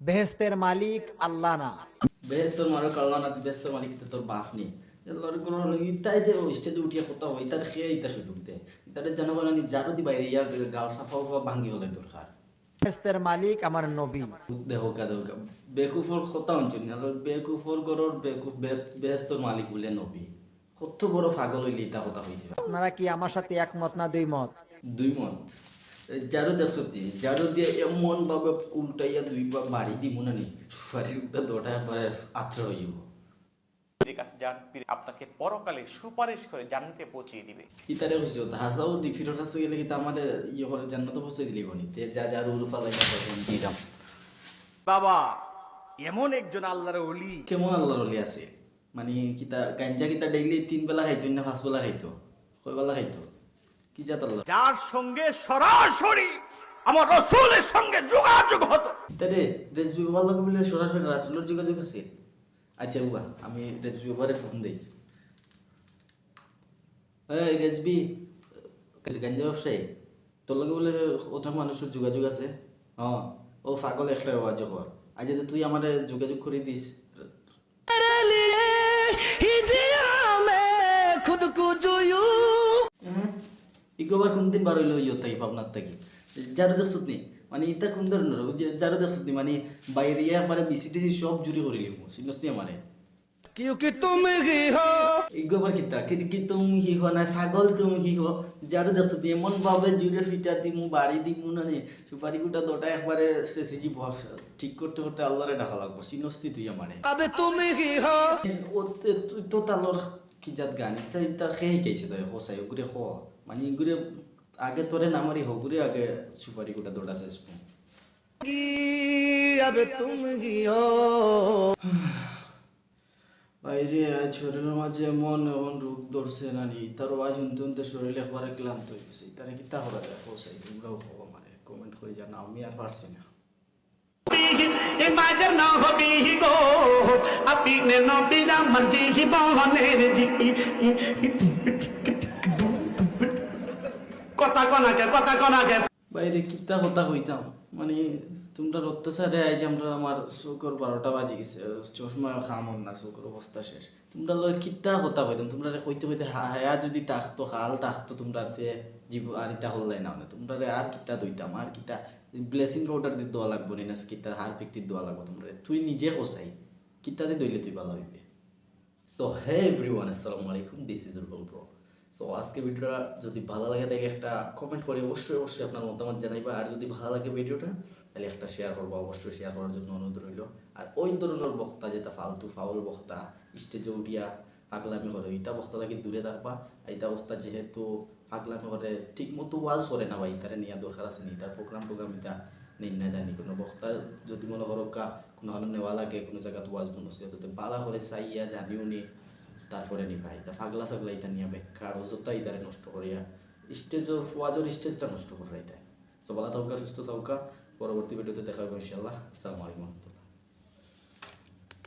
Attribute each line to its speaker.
Speaker 1: বেহেস্তের মালিক আল্লাহ না।
Speaker 2: বেহেস্তর মারো কারণ না বেহেস্তর মালিক তো তোর বাপ নি লড় কোনো ইতাই যে স্টেজে উঠিয়া কথা হয় ইতার খেয়ে ইতা সুযোগ দে ইতারে জনগণ জারু দি ইয়া গাল সাফা হওয়া ভাঙ্গি হলে দরকার।
Speaker 1: বেহেস্তের মালিক আমার নবী।
Speaker 2: দেহ কা বেকুফর কথা অঞ্চল না বেকুফর গরর বেকুফ বেহেস্তর মালিক বলে নবী। কত বড় পাগল হইলে ইতা কথা হইতে
Speaker 1: আপনারা কি আমার সাথে একমত না দুই মত?
Speaker 2: দুই মত। জারু দেখছ তুই জারু দিয়ে এমন ভাবে উল্টাইয়া দুই বা বাড়ি দিব না নি? সুপারি উল্টা দোটা পরে আত্রা হয়ে যাব।
Speaker 3: কাছে যান পীর আপনাকে পরকালে সুপারিশ করে জান্নাতে পৌঁছিয়ে দিবে।
Speaker 2: ইতারে হইছো হাসাও ডিফিরর কাছে গেলে কি আমারে ইয়ে করে জান্নাত পৌঁছে দিলি বনি? তে যা যা রুল ফালাই দিলাম
Speaker 4: বাবা এমন একজন আল্লাহর অলি
Speaker 2: কেমন আল্লাহর অলি আছে? মানে কিতা গাঞ্জা কিতা ডেইলি তিন বেলা খাইতো না পাঁচ বেলা খাইতো? কয় বেলা খাইতো? কি জাত আল্লাহ?
Speaker 4: যার সঙ্গে সরাসরি আমার রসুলের সঙ্গে যোগাযোগ হতো।
Speaker 2: ইতারে রেসবি বাবার লোক বলে সরাসরি রাসুলের যোগাযোগ আছে? আচ্ছা উবা আমি রেসবি বাবারে ফোন দেই। এই রেসবি গাঞ্জা ব্যবসায়ী তোর লগে বলে ওটা মানুষের যোগাযোগ আছে? হ্যাঁ ও পাগল একটা আওয়াজ কর আজ তুই আমার যোগাযোগ করে দিস গবার কোন দিন বার ইয়ে থাকি পাবনার থাকি যারা দেখছত নি মানে এটা কোন ধরনের যারা দেখছত নি মানে বাইরে একবারে বিসি টিসি সব জুড়ে করে লিমু চিনস নি
Speaker 4: কিউকি তুমি কি হো
Speaker 2: ইগোবার কি তুমি কি হো না তুমি কি হো? যারা দেখছ এমন ভাবে জুড়ে ফিটা দিমু বাড়ি দিমু না নে সুপারি গুটা দোটা একবারে ঠিক করতে করতে আল্লাহরে ডাকা লাগবো সিনস্তি তুই আমারে?
Speaker 4: আবে তুমি কি
Speaker 2: হো? তো তালর কি জাত গান ইত্যা ইত্যা সে শিকাইছে তই সঁচাই ওগুৰে স মানে ইগুৰে আগে তোৰে নামাৰি হগুৰে আগে চুপাৰি গোটা
Speaker 4: দৌৰা চাইছো
Speaker 2: বাইরে শরীরের মাঝে মন এমন রূপ ধরছে না নি তার আওয়াজ শুনতে শুনতে শরীর একবারে ক্লান্ত হয়ে গেছে তারা কিতা তা হরা যায় হোসাই তোমরাও হব মানে কমেন্ট করে জানা আমি আর পারছি না
Speaker 5: এ মাজার না হবি গো আপনি নবীরা মর্জি বহনের জি কথা কনাকে কথা কনাকে
Speaker 2: বাইরে কিতা কথা কইতাম। মানে তোমরা অত্যাচারে আই যে আমরা আমার চোখের বারোটা বাজে গেছে, চশমা খামন না, চোখের অবস্থা শেষ। তোমরা লয় কিতা কথা কইতাম? তোমরা কইতে কইতে হায়া যদি তাকতো খাল তাকতো তোমরা জীব আর ইতা হল্লাই না তোমরা আর কিতা দইতাম? আর কিতা? ব্লেসিং পাউডার দিয়ে দোয়া লাগবো না কিতা হার পিকতি দোয়া লাগবো তোমরা তুই নিজে কসাই কিতা দিয়ে দইলে তুই ভালো হইবে। সো হে এভরিওয়ান আসসালামু আলাইকুম this is Rubel bro so আজকে ভিডিওটা যদি ভালো লাগে তাহলে একটা কমেন্ট করে অবশ্যই অবশ্যই আপনার মতামত জানাইবা। আর যদি ভালো লাগে ভিডিওটা তাহলে একটা শেয়ার করব। অবশ্যই শেয়ার করার জন্য অনুরোধ রইল। আর ওই ধরনের বক্তা যেটা ফালতু ফাউল বক্তা স্টেজে উঠিয়া পাগলামি করে ইটা বক্তা থেকে দূরে থাকবা আর ইটা বক্তা যেহেতু পাগলামি করে ঠিক মতো ওয়াজ করে না বা ইতারে নিয়ে দরকার আছে নি তার প্রোগ্রাম টোগ্রাম ইটা নেই না জানি। কোনো বক্তা যদি মনে করো কা, কোনো হলে নেওয়া লাগে, কোনো জায়গাতে ওয়াজ বনছে তাতে বালা করে চাইয়া জানিও নি। তারপরে নিবাই তা পাগলা সাগলা ইতা নিয়ে বেকার অযথা ইতারে নষ্ট করিয়া স্টেজ ওয়াজর স্টেজটা নষ্ট করে তাই সো ভালো থাকা, সুস্থ থাকা, পরবর্তী ভিডিওতে দেখা হবে ইনশাল্লাহ আসসালামু আলাইকুম।